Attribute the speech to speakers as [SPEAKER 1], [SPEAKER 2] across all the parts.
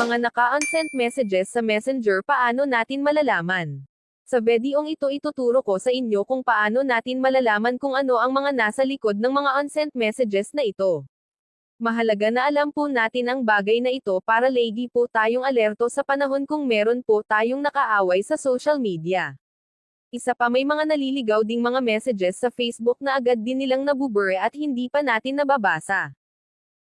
[SPEAKER 1] Mga naka-unsent messages sa Messenger paano natin malalaman? Sa videong ito ituturo ko sa inyo kung paano natin malalaman kung ano ang mga nasa likod ng mga unsent messages na ito. Mahalaga na alam po natin ang bagay na ito para lagi po tayong alerto sa panahon kung meron po tayong nakaaway sa social media. Isa pa may mga naliligaw ding mga messages sa Facebook na agad din nilang nabubure at hindi pa natin nababasa.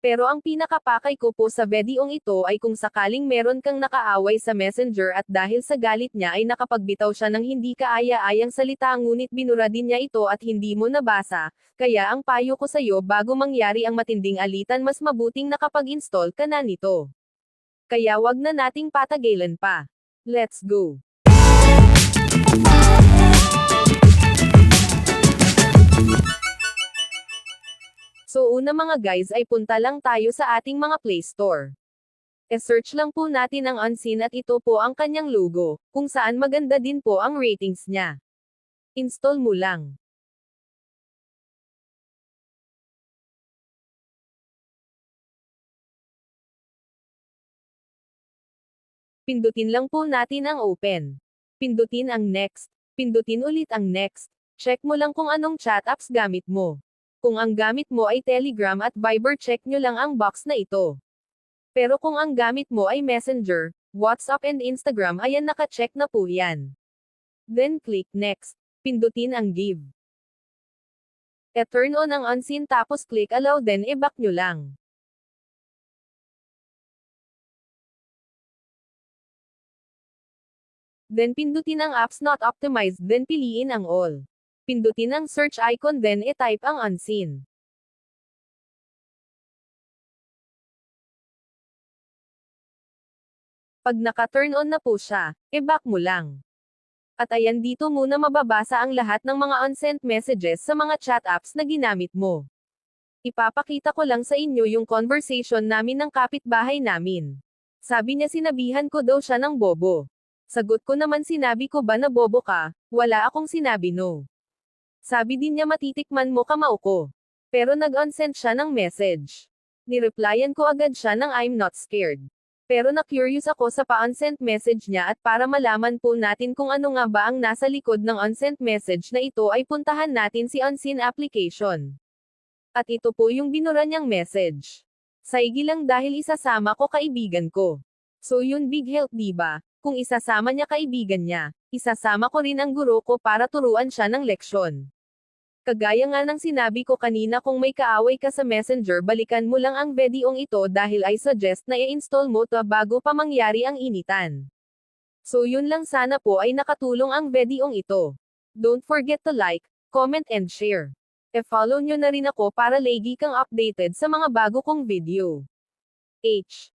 [SPEAKER 1] Pero ang pinakapakay ko po sa videong ito ay kung sakaling meron kang nakaaway sa messenger at dahil sa galit niya ay nakapagbitaw siya ng hindi kaaya-ayang salita ngunit binura din niya ito at hindi mo nabasa, kaya ang payo ko sa iyo bago mangyari ang matinding alitan mas mabuting nakapag-install ka na nito. Kaya wag na nating patagilan pa. Let's go! So una mga guys ay punta lang tayo sa ating mga Play Store. E-search lang po natin ang Unseen at ito po ang kanyang logo, kung saan maganda din po ang ratings niya. Install mo lang. Pindutin lang po natin ang open. Pindutin ang next. Pindutin ulit ang next. Check mo lang kung anong chat apps gamit mo. Kung ang gamit mo ay Telegram at Viber check nyo lang ang box na ito. Pero kung ang gamit mo ay Messenger, WhatsApp and Instagram ayan naka-check na po yan. Then click next. Pindutin ang give. E-turn on ang unseen tapos click allow then i-back nyo lang. Then pindutin ang apps not optimized then piliin ang all. Pindutin ang search icon then i-type ang unseen. Pag naka-turn on na po siya, i-back mo lang. At ayan dito muna mababasa ang lahat ng mga unsent messages sa mga chat apps na ginamit mo. Ipapakita ko lang sa inyo yung conversation namin ng kapitbahay namin. Sabi niya sinabihan ko daw siya ng bobo. Sagot ko naman sinabi ko ba na bobo ka, wala akong sinabi no. Sabi din niya matitikman mo kamao ko. Pero nag-unsend siya ng message. Nireplyan ko agad siya ng I'm not scared. Pero na-curious ako sa pa-unsent message niya at para malaman po natin kung ano nga ba ang nasa likod ng unsent message na ito ay puntahan natin si unseen application. At ito po yung binura niyang message. Saigi lang dahil isasama ko kaibigan ko. So yun big help diba? Kung isasama niya kaibigan niya, isasama ko rin ang guro ko para turuan siya ng leksyon. Kagaya nga ng sinabi ko kanina kung may kaaway ka sa messenger balikan mo lang ang videong ito dahil I suggest na i-install mo to bago pa mangyari ang initan. So yun lang sana po ay nakatulong ang videong ito. Don't forget to like, comment and share. E-follow nyo na rin ako para lagi kang updated sa mga bago kong video. H.